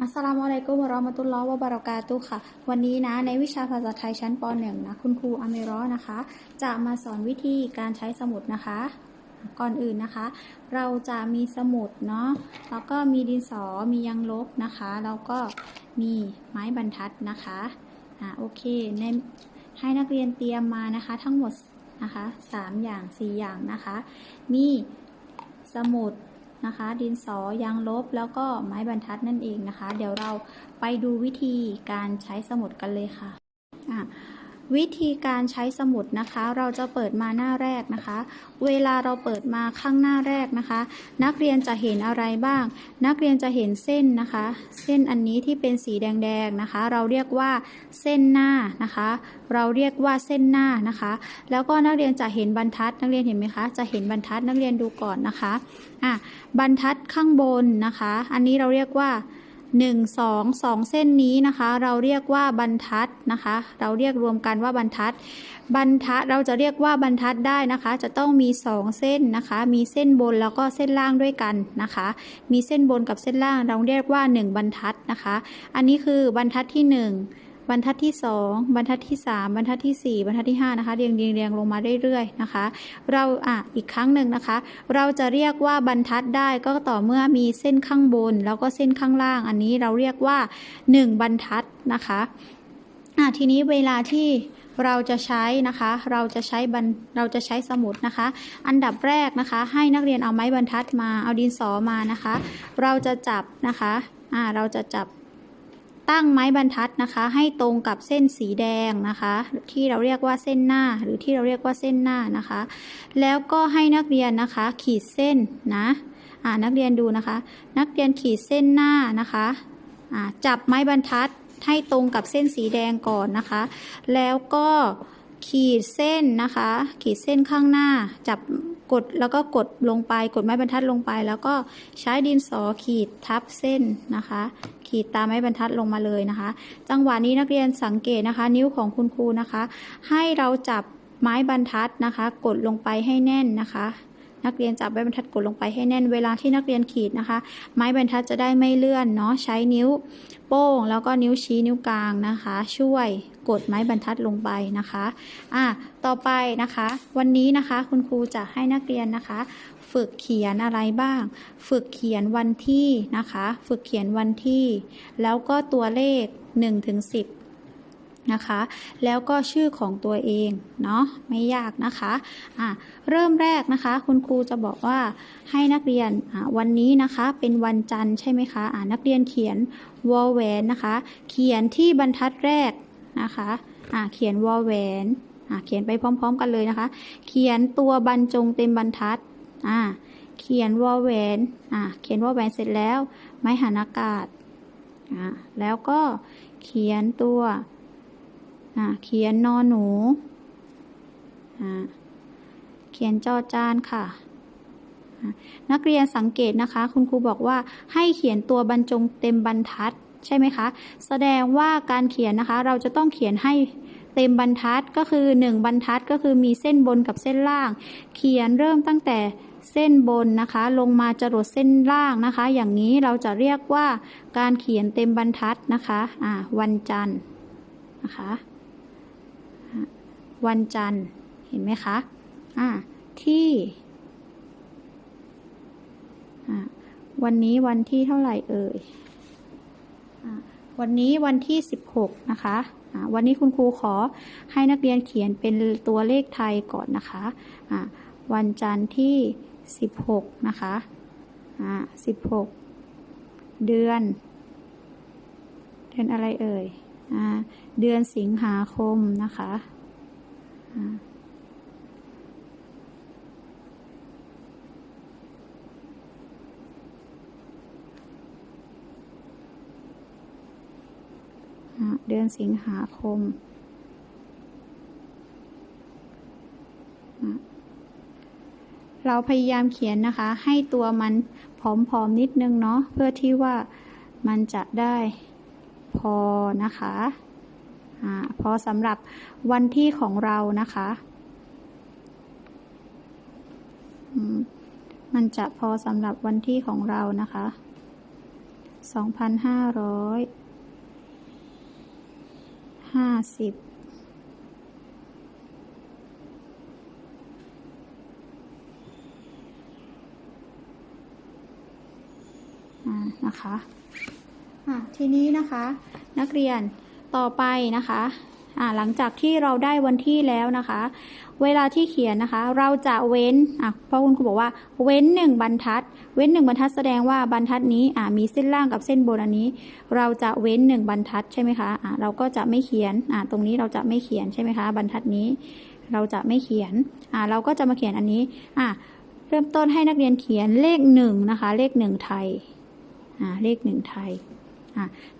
อัสสลามุอะลัยกุมราะมะตุลลอฮ์วะบะเรากาตุค่ะ วันนี้นะในวิชาภาษาไทยชั้นป .1 นะคุณครูอเมรอนะคะ จะมาสอนวิธีการใช้สมุดนะคะ ก่อนอื่นนะคะ เราจะมีสมุดเนาะแล้วก็มีดินสอมียังลบนะคะ แล้วก็มีไม้บรรทัดนะคะอ่าโอเคในให้นักเรียนเตรียมมานะคะ ทั้งหมดนะคะสามอย่างสี่อย่างนะคะ มีสมุด นะคะ ดินสอยางลบแล้วก็ไม้บรรทัดนั่นเองนะคะ เดี๋ยวเราไปดูวิธีการใช้สมุดกันเลยค่ะอะ วิธีการใช้สมุดนะคะ เราจะเปิดมาหน้าแรกนะคะ เวลาเราเปิดมาข้างหน้าแรกนะคะ นักเรียนจะเห็นอะไรบ้าง นักเรียนจะเห็นเส้นนะคะ เส้นอันนี้ที่เป็นสีแดงๆนะคะ เราเรียกว่าเส้นหน้านะคะ เราเรียกว่าเส้นหน้านะคะ แล้วก็นักเรียนจะเห็นบรรทัด นักเรียนเห็นไหมคะ จะเห็นบรรทัดนักเรียนดูก่อนนะคะอะบรรทัดข้างบนนะคะ อันนี้เราเรียกว่า 1 2 2 เส้นนี้นะคะ เราเรียกว่าบรรทัดนะคะ เราเรียกรวมกันว่าบรรทัด บรรทัดเราจะเรียกว่าบรรทัดได้นะคะ จะต้องมี 2 เส้นนะคะ มีเส้นบนแล้วก็เส้นล่างด้วยกันนะคะ มีเส้นบนกับเส้นล่างเราเรียกว่า 1 บรรทัดนะคะ อันนี้คือบรรทัดที่ 1 รรทัดที่ 2 บรรทัดที่ 3 บรรทัดที่ 4 บรรทัดที่5นะคะเรียงเรียงเรียงลงมาเรื่อยๆนะคะ เราอะอีกครั้งหนึ่งนะคะ เราจะเรียกว่าบรรทัดได้ก็ต่อเมื่อมีเส้นข้างบน แล้วก็เส้นข้างล่าง อันนี้เราเรียกว่า 1 บรรทัดนะคะอะทีนี้เวลาที่เราจะใช้นะคะ เราจะใช้บรรเราจะใช้สมุดนะคะ อันดับแรกนะคะ ให้นักเรียนเอาไม้บรรทัดมา เอาดินสอมานะคะ เราจะจับนะคะ อ่า เราจะจับ ตั้งไม้บรรทัดนะคะ ให้ตรงกับเส้นสีแดงนะคะ ที่เราเรียกว่าเส้นหน้า หรือที่เราเรียกว่าเส้นหน้านะคะ แล้วก็ให้นักเรียนนะคะ ขีดเส้นนะอ่านักเรียนดูนะคะ นักเรียนขีดเส้นหน้านะคะอ่าจับไม้บรรทัดให้ตรงกับเส้นสีแดงก่อนนะคะ แล้วก็ขีดเส้นนะคะ ขีดเส้นข้างหน้า จับกดแล้วก็กดลงไป กดไม้บรรทัดลงไป แล้วก็ใช้ดินสอขีดทับเส้นนะคะ ขีดตามไม้บรรทัดลงมาเลยนะคะ จังหวะนี้นักเรียนสังเกตนะคะ นิ้วของคุณครูนะคะ ให้เราจับไม้บรรทัดนะคะ กดลงไปให้แน่นนะคะนักเรียนจับไม้บรรทัดกดลงไปให้แน่นเวลาที่นักเรียนขีดนะคะ ไม้บรรทัดจะได้ไม่เลื่อนเนาะใช้นิ้วโป้ง แล้วก็นิ้วชี้นิ้วกลางนะคะ ช่วย กดไม้บรรทัดลงไปนะคะอะต่อไปนะคะ วันนี้นะคะคุณครูจะให้นักเรียนนะคะ ฝึกเขียนอะไรบ้าง ฝึกเขียนวันที่นะคะ ฝึกเขียนวันที่ แล้วก็ตัวเลข1ถึง10นะคะแล้วก็ชื่อของตัวเองเนาะไม่ยากนะคะอะเริ่มแรกนะคะ คุณครูจะบอกว่าให้นักเรียนวันนี้นะคะเป็นวันจันทร์ใช่ไหมคะอะนักเรียนเขียนวอลแวนนะคะ เขียนที่บรรทัดแรก นะคะอะเขียนวอแหวนอะเขียนไปพร้อม ๆ กันเลยนะคะ เขียนตัวบรรจงเต็มบรรทัดอะเขียนวอลแหวนอะเขียนวอแหวนเสร็จแล้ว ไม้หันอากาศอะแล้วก็เขียนตัวอะเขียนนอนหนูอะเขียนจอจานค่ะอะนักเรียนสังเกตนะคะ คุณครูบอกว่าให้เขียนตัวบรรจงเต็มบรรทัด ใช่ไหมคะ แสดงว่าการเขียนนะคะ เราจะต้องเขียนให้เต็มบรรทัดก็คือ 1 บรรทัดก็คือมีเส้นบนกับเส้นล่าง เขียนเริ่มตั้งแต่เส้นบนนะคะ ลงมาจรดเส้นล่างนะคะ อย่างนี้เราจะเรียกว่าการเขียนเต็มบรรทัดนะคะอ่าวันจันทร์นะคะวันจันทร์เห็นไหมคะอ่าที่วันนี้วันที่เท่าไหร่เอ่ย วันนี้วันที่ 16 นะคะวันนี้คุณครูขอให้นักเรียนเขียนเป็นตัวเลขไทยก่อนนะคะวันจันทร์ที่ 16 นะคะ16 เดือน เดือนอะไรเอ่ยเดือนสิงหาคมนะคะอ่าอ่า เดือนสิงหาคม เราพยายามเขียนนะคะ ให้ตัวมันผอมๆนิดนึงเนาะเพื่อที่ว่ามันจะได้พอนะคะอพอสำหรับวันที่ของเรานะคะมันจะพอสำหรับวันที่ของเรานะคะสองพัน ห้าสิบอ่านะคะอะทีนี้นะคะ นักเรียนต่อไปนะคะ หลังจากที่เราได้วันที่แล้วนะคะ เวลาที่เขียนนะคะ เราจะเว้นอะเพราะคุณครูบอกว่า เว้นหนึ่งบรรทัด เว้นหนึ่งบรรทัดแสดงว่าบรรทัดนี้อ่ามีเส้นล่างกับเส้นบนอันนี้ เราจะเว้นหนึ่งบรรทัดใช่ไหมคะอ่าเราก็จะไม่เขียนอ่าตรงนี้เราจะไม่เขียนใช่ไหมคะ บรรทัดนี้ เราจะไม่เขียนอ่าเราก็จะมาเขียนอันนี้อ่าเริ่มต้นให้นักเรียนเขียนเลขหนึ่งนะคะ เลขหนึ่งไทยอ่าเลขหนึ่งไทย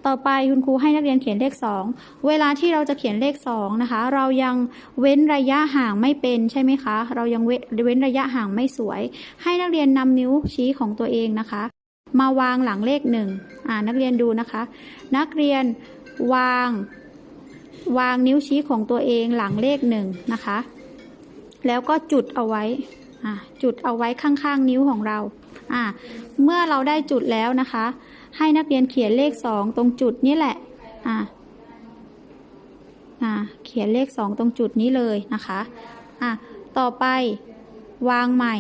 ต่อไปคุณครูให้นักเรียนเขียนเลข 2 เวลาที่เราจะเขียนเลข2นะคะ เรายังเว้นระยะห่างไม่เป็นใช่ไหมคะ เรายังเว้นระยะห่างไม่สวย ให้นักเรียนนำนิ้วชี้ของตัวเองนะคะ มาวางหลังเลขหนึ่งนักเรียนดูนะคะ นักเรียนวาง วางนิ้วชี้ของตัวเองหลังเลขหนึ่งนะคะ แล้วก็จุดเอาไว้จุดเอาไว้ข้างๆนิ้วของเรา เมื่อเราได้จุดแล้วนะคะ ให้นักเรียนเขียนเลขสองตรงจุดนี้แหละ อ่าอ่าเขียนเลขสองตรงจุดนี้เลยนะคะ อ่าต่อไปวางใหม่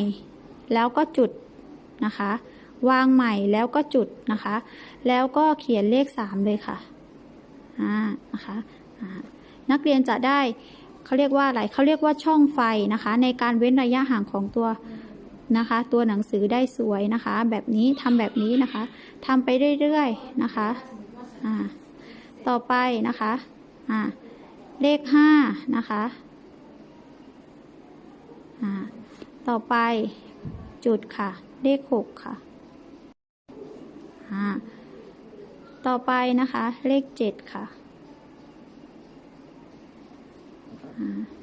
แล้วก็จุดนะคะ วางใหม่แล้วก็จุดนะคะ แล้วก็เขียนเลขสามเลยค่ะ อ่า นะคะอ่านักเรียนจะได้เขาเรียกว่าอะไรเขาเรียกว่าช่องไฟนะคะ ในการเว้นระยะห่างของตัว นะคะ ตัวหนังสือได้สวยนะคะ แบบนี้ทำแบบนี้นะคะทำไปเรื่อยๆนะคะอ่าต่อไปนะคะอ่าเลขห้านะคะอ่าต่อไปจุดค่ะ เลขหกค่ะอ่าต่อไปนะคะ เลขเจ็ดค่ะอ่า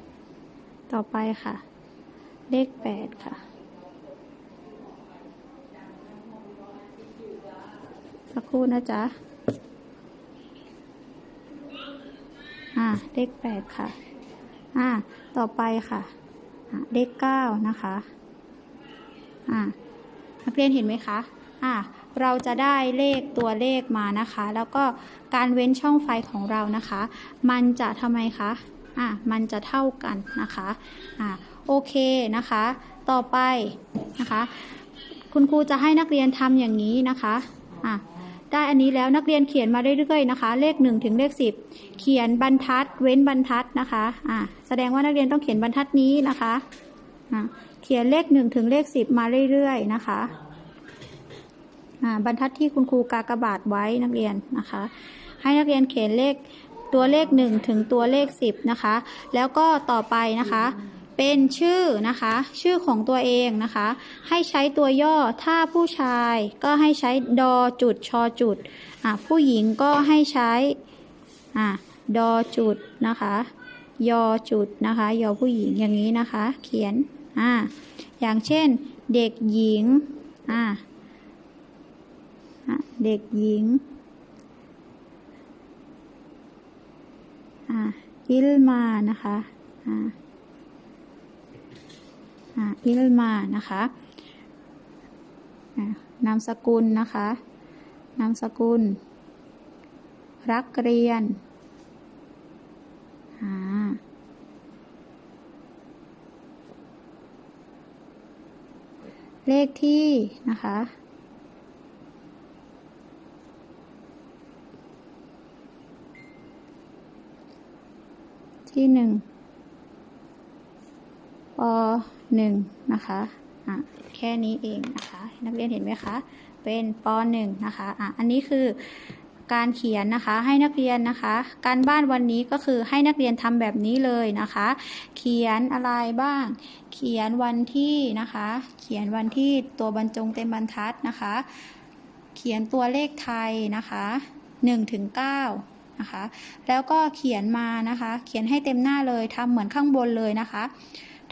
ต่อไปค่ะ เลขแปดค่ะ สัก ครู่นะจ๊ะ อ่าเลขแปดค่ะ อ่า ต่อไปค่ะเลขเก้านะคะ อ่านักเรียนเห็นไหมคะ อ่า เราจะได้เลขตัวเลขมานะคะ แล้วก็การเว้นช่องไฟของเรานะคะ มันจะทำไมคะ อ่า มันจะเท่ากันนะคะ อ่า โอเคนะคะ ต่อไปนะคะ คุณครูจะให้นักเรียนทำอย่างนี้นะคะ อ่า ได้อันนี้แล้วนักเรียนเขียนมาเรื่อยๆนะคะ เลขหนึ่งถึงเลขสิบเขียนบรรทัด เว้นบรรทัดนะคะอ่าแสดงว่านักเรียนต้องเขียนบรรทัดนี้นะคะอ่าเขียนเลขหนึ่งถึงเลขสิบมาเรื่อยๆนะคะอ่าบรรทัดที่คุณครูกากบาทไว้นักเรียนนะคะ ให้นักเรียนเขียนเลขตัวเลขหนึ่งถึงตัวเลขสิบนะคะ แล้วก็ต่อไปนะคะ เป็นชื่อนะคะ ชื่อของตัวเองนะคะ ให้ใช้ตัวย่อถ้าผู้ชายก็ให้ใช้ดอจุดชอจุดผู้หญิงก็ให้ใช้ดอจุดนะคะยอจุดนะคะยอผู้หญิงอย่างนี้นะคะ เขียนอะอย่างเช่น เด็กหญิงอะอะเด็กหญิงอะอิลมานะคะะอ่า อิลมานะคะนามสกุลนะคะนามสกุล รักเรียนเลขที่นะคะที่หนึ่ง หนึ่งนะคะอะแค่นี้เองนะคะ นักเรียนเห็นไหมคะ เป็นปหนึ่งนะคะอะอันนี้คือการเขียนนะคะให้นักเรียนนะคะ การบ้านวันนี้ก็คือให้นักเรียนทำแบบนี้เลยนะคะ เขียนอะไรบ้าง เขียนวันที่นะคะ เขียนวันที่ตัวบรรจงเต็มบรรทัดนะคะ เขียนตัวเลขไทยนะคะ1ถึง9นะคะ แล้วก็เขียนมานะคะ เขียนให้เต็มหน้าเลยทำเหมือนข้างบนเลยนะคะ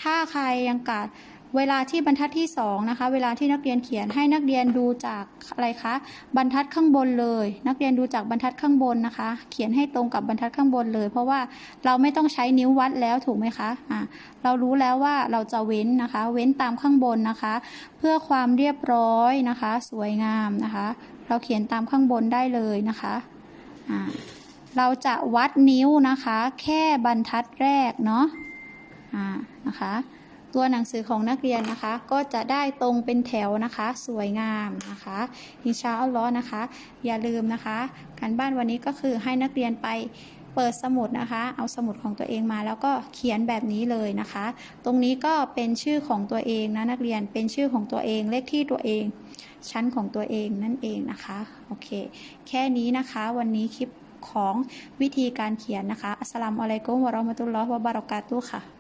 ถ้าใครยังกาดเวลาที่บรรทัดที่สองนะคะ เวลาที่นักเรียนเขียนให้นักเรียนดูจากอะไรคะ บรรทัดข้างบนเลย นักเรียนดูจากบรรทัดข้างบนนะคะ เขียนให้ตรงกับบรรทัดข้างบนเลย เพราะว่าเราไม่ต้องใช้นิ้ววัดแล้วถูกไหมคะอ่าเรารู้แล้วว่าเราจะเว้นนะคะ เว้นตามข้างบนนะคะ เพื่อความเรียบร้อยนะคะ สวยงามนะคะ เราเขียนตามข้างบนได้เลยนะคะอ่าเราจะวัดนิ้วนะคะ แค่บรรทัดแรกเนาะ อ่านะคะตัวหนังสือของนักเรียนนะคะก็จะได้ตรงเป็นแถวนะคะ สวยงามนะคะอินชาอัลลอฮ์นะคะ อย่าลืมนะคะการบ้านวันนี้ก็คือให้นักเรียนไปเปิดสมุดนะคะ เอาสมุดของตัวเองมา แล้วก็เขียนแบบนี้เลยนะคะ ตรงนี้ก็เป็นชื่อของตัวเองนะนักเรียนเป็นชื่อของตัวเองเลขที่ตัวเอง ชั้นของตัวเองนั่นเองนะคะโอเค แค่นี้นะคะวันนี้คลิปของวิธีการเขียนนะคะอัสลามอะลัยกุมวะเราะห์มะตุลลอฮ์วะบะเราะกาตุค่ะ